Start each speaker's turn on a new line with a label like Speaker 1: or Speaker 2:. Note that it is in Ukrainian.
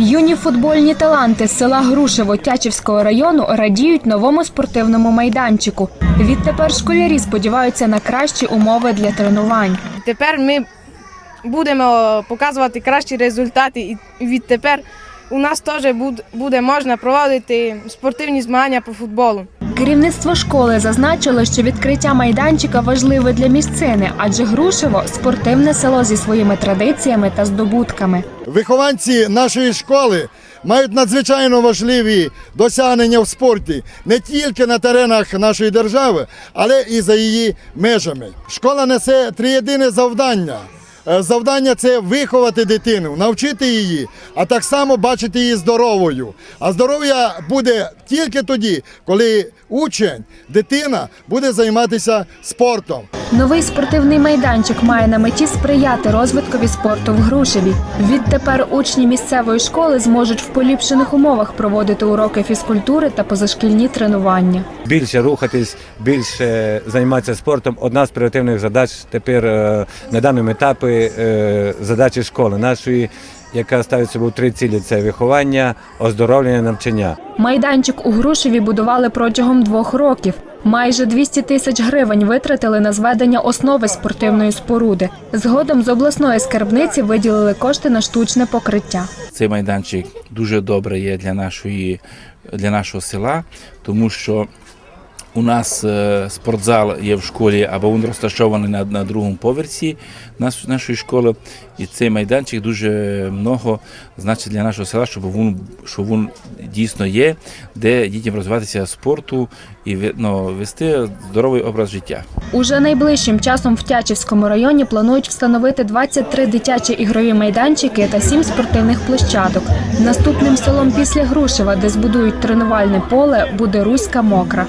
Speaker 1: Юні футбольні таланти з села Грушево Тячівського району радіють новому спортивному майданчику. Відтепер школярі сподіваються на кращі умови для тренувань.
Speaker 2: Тепер ми будемо показувати кращі результати, і відтепер у нас теж буде можна проводити спортивні змагання по футболу.
Speaker 1: Керівництво школи зазначило, що відкриття майданчика важливе для місцини, адже Грушево спортивне село зі своїми традиціями та здобутками.
Speaker 3: Вихованці нашої школи мають надзвичайно важливі досягнення в спорті не тільки на теренах нашої держави, але і за її межами. Школа несе триєдине завдання. Е, Завдання це виховати дитину, навчити її, а так само бачити її здоровою. А здоров'я буде тільки тоді, коли учень, дитина буде займатися спортом.
Speaker 1: Новий спортивний майданчик має на меті сприяти розвиткові спорту в Грушеві. Відтепер учні місцевої школи зможуть в поліпшених умовах проводити уроки фізкультури та позашкільні тренування.
Speaker 4: більше рухатись, більше займатися спортом. Одна з пріоритетних задач тепер е, на даному етапі е, задачі школи нашої, яка ставить собою три цілі: це виховання, оздоровлення, навчання.
Speaker 1: Майданчик у Грушеві будували протягом двох років. Майже 200 тисяч гривень витратили на зведення основи спортивної споруди. Згодом з обласної скарбниці виділили кошти на штучне покриття.
Speaker 5: Цей майданчик дуже добре є для нашої для нашого села, тому що у нас е, спортзал є в школі, або він розташований на, на другому поверсі нашої школи. І цей майданчик дуже много значить для нашого села, щоб він, щоб він дійсно є, де дітям розвиватися спорту і ну, вести здоровий образ життя.
Speaker 1: Уже найближчим часом в Тячівському районі планують встановити 23 дитячі ігрові майданчики та 7 спортивних площадок. Наступним селом після Грушева, де збудують тренувальне поле, буде Руська Мокра.